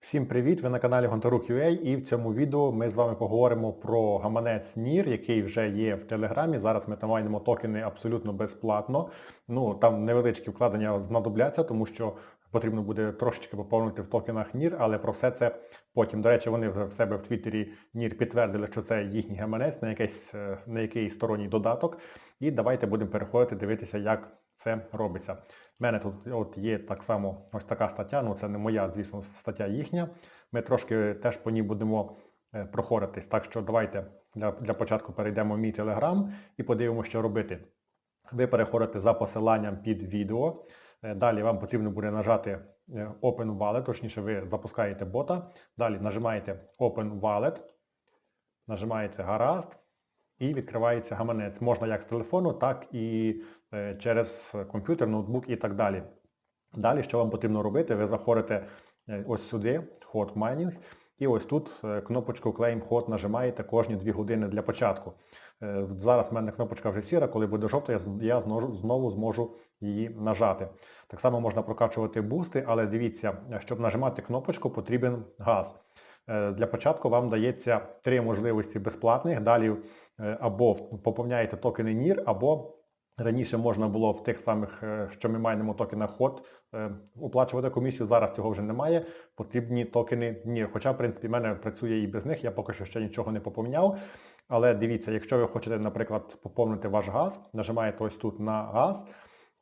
Всім привіт! Ви на каналі Гонтарук.ua і в цьому відео ми з вами поговоримо про гаманець NIR, який вже є в Телеграмі. Зараз ми там маємо токени абсолютно безплатно. Ну, там невеличкі вкладення знадобляться, тому що потрібно буде трошечки поповнити в токенах NIR, але про все це потім. До речі, вони вже в себе в Твіттері NIR підтвердили, що це їхній гаманець на, якийсь, е, на якийсь сторонній додаток. І давайте будемо переходити, дивитися, як це робиться. У мене тут от є так само ось така стаття, ну це не моя, звісно, стаття їхня. Ми трошки теж по ній будемо е, проходитись. Так що давайте для, для початку перейдемо в мій телеграм і подивимося, що робити. Ви переходите за посиланням під відео. Е, Далі вам потрібно буде нажати е, Open Wallet, точніше ви запускаєте бота. Далі нажимаєте Open Wallet, нажимаєте Гаразд і відкривається гаманець. Можна як з телефону, так і е, через комп'ютер, ноутбук і так далі. Далі, що вам потрібно робити, ви заходите е, ось сюди, Hot Mining, і ось тут е, кнопочку Claim Hot нажимаєте кожні 2 години для початку. Зараз в мене кнопочка вже сіра, коли буде жовта, я знову зможу її нажати. Так само можна прокачувати бусти, але дивіться, щоб нажимати кнопочку, потрібен газ. Е, Для початку вам дається три можливості безплатних. Далі е, або поповняєте токени NIR, або раніше можна було в тих самих, е, що ми майнимо токенах HOT, оплачувати комісію. Зараз цього вже немає. Потрібні токени NIR. Хоча, в принципі, в мене працює і без них, я поки що ще нічого не поповняв. Але дивіться, якщо ви хочете, наприклад, поповнити ваш газ, нажимаєте ось тут на газ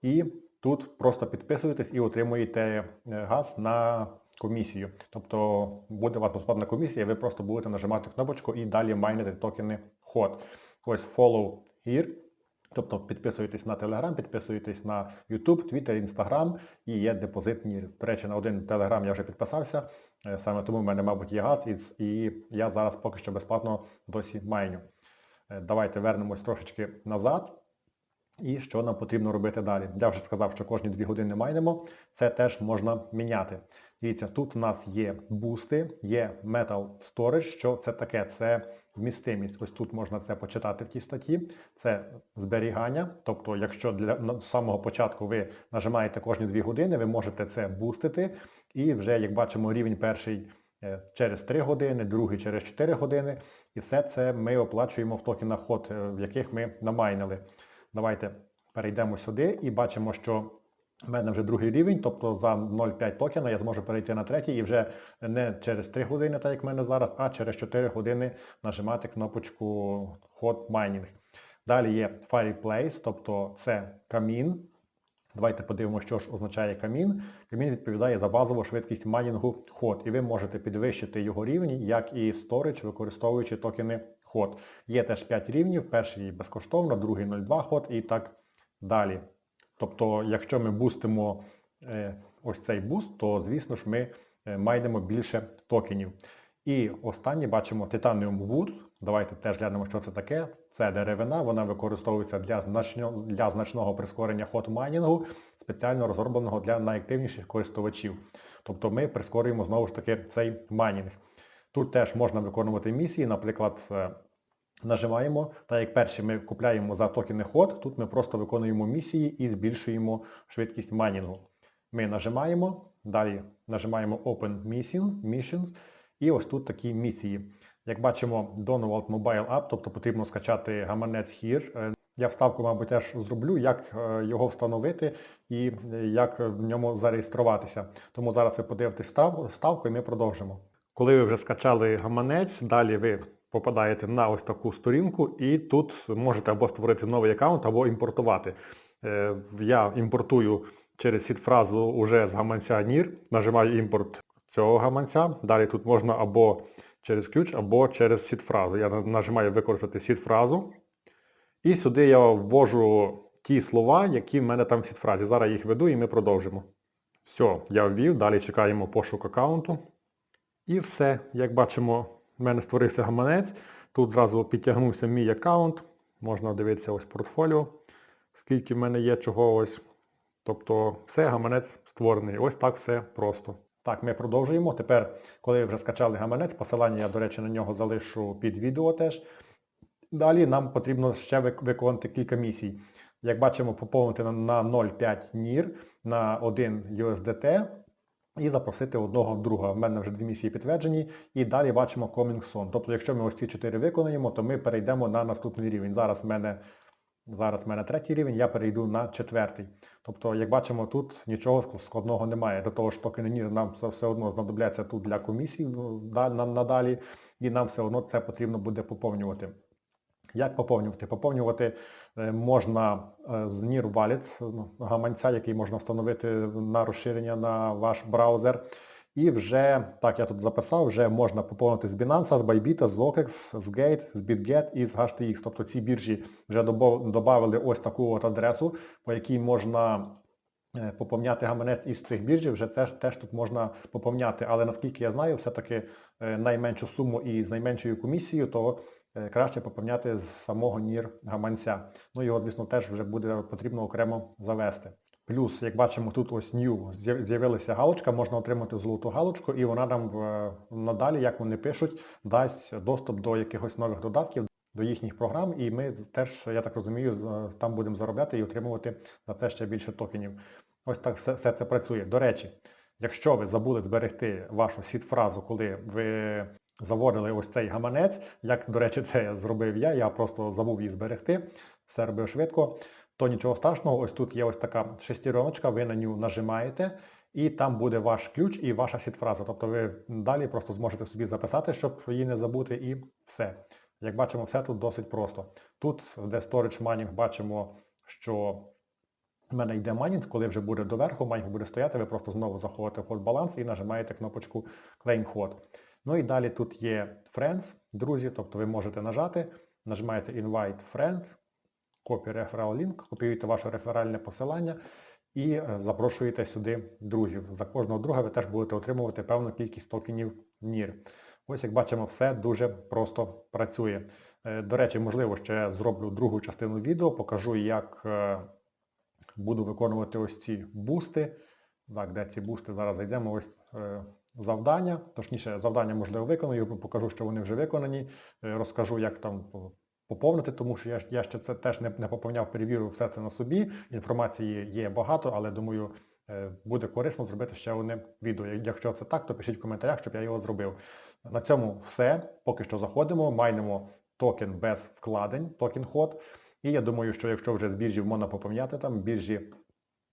і тут просто підписуєтесь і отримуєте газ на комісію. Тобто буде у вас безплатна комісія, ви просто будете нажимати кнопочку і далі майнити токени HOT. Ось follow here. Тобто підписуєтесь на Telegram, підписуєтесь на YouTube, Twitter, Instagram і є депозит NIR. До речі, на один Telegram я вже підписався, е, саме тому в мене, мабуть, є газ, і, я зараз поки що безплатно досі майню. Е, Давайте вернемось трошечки назад. І що нам потрібно робити далі? Я вже сказав, що кожні 2 години майнемо. Це теж можна міняти. Дивіться, тут у нас є бусти, є Metal Storage. Що це таке? Це вмістимість. Ось тут можна це почитати в тій статті. Це зберігання. Тобто, якщо для самого початку ви нажимаєте кожні 2 години, ви можете це бустити. І вже, як бачимо, рівень перший е, через 3 години, другий через 4 години. І все це ми оплачуємо в токенах HOT, е, в яких ми намайнили. Давайте перейдемо сюди і бачимо, що в мене вже другий рівень, тобто за 0,5 токена я зможу перейти на третій і вже не через 3 години, так як в мене зараз, а через 4 години нажимати кнопочку Hot Mining. Далі є Fireplace, тобто це камін. Давайте подивимося, що ж означає камін. Камін відповідає за базову швидкість майнінгу HOT, і ви можете підвищити його рівень, як і storage, використовуючи токени HOT. Є теж 5 рівнів, перший безкоштовно, другий 0,2 HOT і так далі. Тобто, якщо ми бустимо е, ось цей буст, то звісно ж ми е, майнемо більше токенів. І останнє бачимо Titanium Wood. Давайте теж глянемо, що це таке. Це деревина, вона використовується для значного, для значного прискорення ход майнінгу, спеціально розробленого для найактивніших користувачів. Тобто ми прискорюємо знову ж таки цей майнінг. Тут теж можна виконувати місії, наприклад, е, нажимаємо, так як перші ми купляємо за токени ход, тут ми просто виконуємо місії і збільшуємо швидкість майнінгу. Ми нажимаємо, далі нажимаємо Open Mission, Missions, і ось тут такі місії. Як бачимо, Donald Mobile App, тобто потрібно скачати гаманець Here. Е, Я вставку, мабуть, теж зроблю, як е, його встановити і е, як в ньому зареєструватися. Тому зараз ви подивитесь вставку і ми продовжимо. Коли ви вже скачали гаманець, далі ви попадаєте на ось таку сторінку і тут можете або створити новий аккаунт, або імпортувати. Е, Я імпортую через сід-фразу уже з гаманця NIR, нажимаю імпорт цього гаманця. Далі тут можна або через ключ, або через сід-фразу. Я нажимаю використати сід-фразу. І сюди я ввожу ті слова, які в мене там в сід-фразі. Зараз їх веду і ми продовжимо. Все, я ввів, далі чекаємо пошук аккаунту. І все, як бачимо, в мене створився гаманець. Тут зразу підтягнувся мій аккаунт. Можна дивитися ось портфоліо, скільки в мене є чого ось. Тобто все, гаманець створений. Ось так все просто. Так, ми продовжуємо. Тепер, коли вже скачали гаманець, посилання я, до речі, на нього залишу під відео теж. Далі нам потрібно ще виконати кілька місій. Як бачимо, поповнити на 0,5 NIR на 1 USDT і запросити одного друга. В мене вже дві місії підтверджені. І далі бачимо Coming Soon. Тобто, якщо ми ось ці чотири виконаємо, то ми перейдемо на наступний рівень. Зараз в мене, зараз в мене третій рівень, я перейду на четвертий. Тобто, як бачимо, тут нічого складного немає. До того ж, токени NIR нам все одно знадобляться тут для комісій надалі, і нам все одно це потрібно буде поповнювати. Як поповнювати? Поповнювати е, можна е, з NIR Wallet, ну, гаманця, який можна встановити на розширення на ваш браузер. І вже, так я тут записав, вже можна поповнити з Binance, з Bybit, з OKEX, з Gate, з BitGet і з HTX. Тобто ці біржі вже додали ось таку от адресу, по якій можна е, поповняти гаманець із цих біржів, вже теж, теж тут можна поповняти. Але наскільки я знаю, все-таки найменшу суму і з найменшою комісією, то краще поповняти з самого NIR гаманця. Ну його, звісно, теж вже буде потрібно окремо завести. Плюс, як бачимо, тут ось New з'явилася галочка, можна отримати золоту галочку, і вона нам е, надалі, як вони пишуть, дасть доступ до якихось нових додатків, до їхніх програм, і ми теж, я так розумію, е, там будемо заробляти і отримувати за це ще більше токенів. Ось так все, все це працює. До речі, якщо ви забули зберегти вашу сіт-фразу, коли ви заводили ось цей гаманець, як, до речі, це зробив я, я просто забув її зберегти, все робив швидко, то нічого страшного, ось тут є ось така шестереночка, ви на нього нажимаєте, і там буде ваш ключ і ваша сіт-фраза. Тобто ви далі просто зможете собі записати, щоб її не забути, і все. Як бачимо, все тут досить просто. Тут, де Storage Mining, бачимо, що в мене йде майнінг, коли вже буде доверху, майнінг буде стояти, ви просто знову заходите в ход баланс і нажимаєте кнопочку Claim ход. Ну і далі тут є Friends, друзі, тобто ви можете нажати, нажимаєте Invite Friends, Copy Referral Link, копіюєте ваше реферальне посилання і е, запрошуєте сюди друзів. За кожного друга ви теж будете отримувати певну кількість токенів NIR. Ось як бачимо, все дуже просто працює. Е, До речі, можливо, ще зроблю другу частину відео, покажу, як е, буду виконувати ось ці бусти. Так, де ці бусти? Зараз зайдемо ось завдання. Точніше, завдання, можливо, виконую, покажу, що вони вже виконані. Е, Розкажу, як там поповнити, тому що я, я ще це теж не, не поповняв, перевірив все це на собі. Інформації є багато, але думаю, е, буде корисно зробити ще одне відео. Якщо це так, то пишіть в коментарях, щоб я його зробив. На цьому все. Поки що заходимо, майнимо токен без вкладень, токен ход. І я думаю, що якщо вже з біржі можна поповняти там, біржі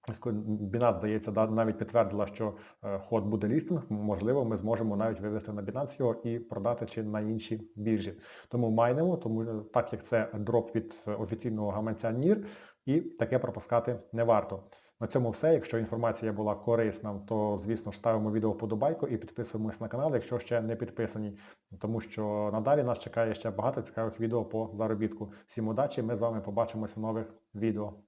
Binance, здається, навіть підтвердила, що е, ход буде лістинг, можливо, ми зможемо навіть вивести на Binance його і продати чи на інші біржі. Тому майнемо, тому е, так як це дроп від е, офіційного гаманця NIR, і таке пропускати не варто. На цьому все. Якщо інформація була корисна, то, звісно, ставимо відео вподобайку і підписуємось на канал, якщо ще не підписані. Тому що надалі нас чекає ще багато цікавих відео по заробітку. Всім удачі, ми з вами побачимось в нових відео.